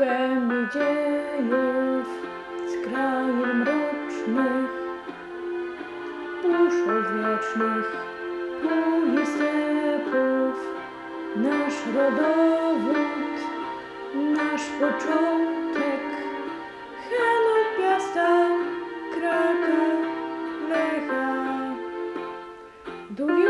głębi dziejów, z krain mrocznych, burz odwiecznych, pól stepów, nasz rodowód, nasz początek, Hanów, Piasta, Kraka, Lecha. Długi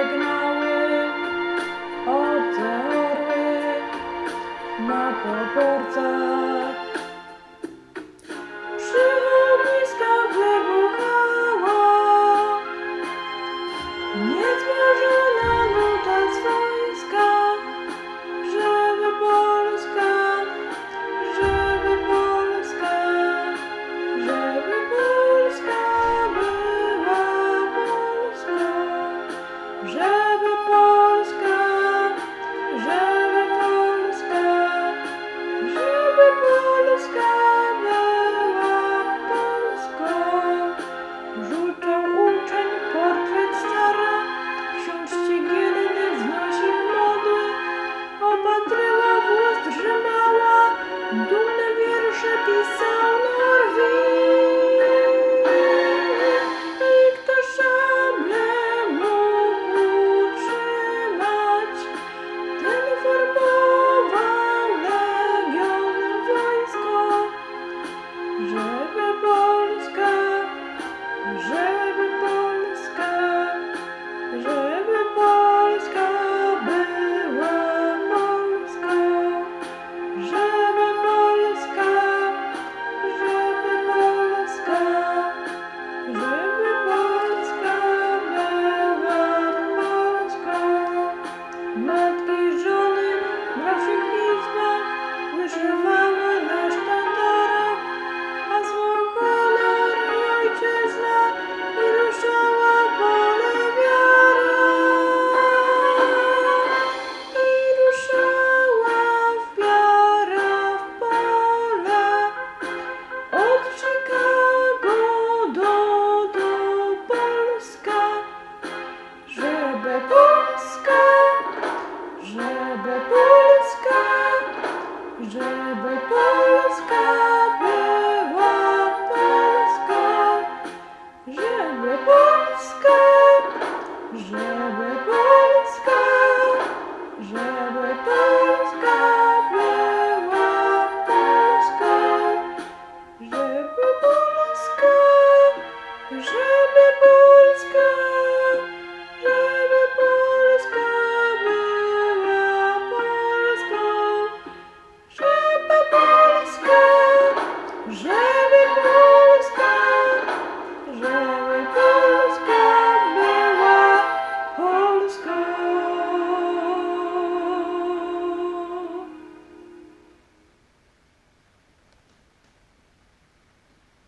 Americanized. żeby Polska, żeby Polska.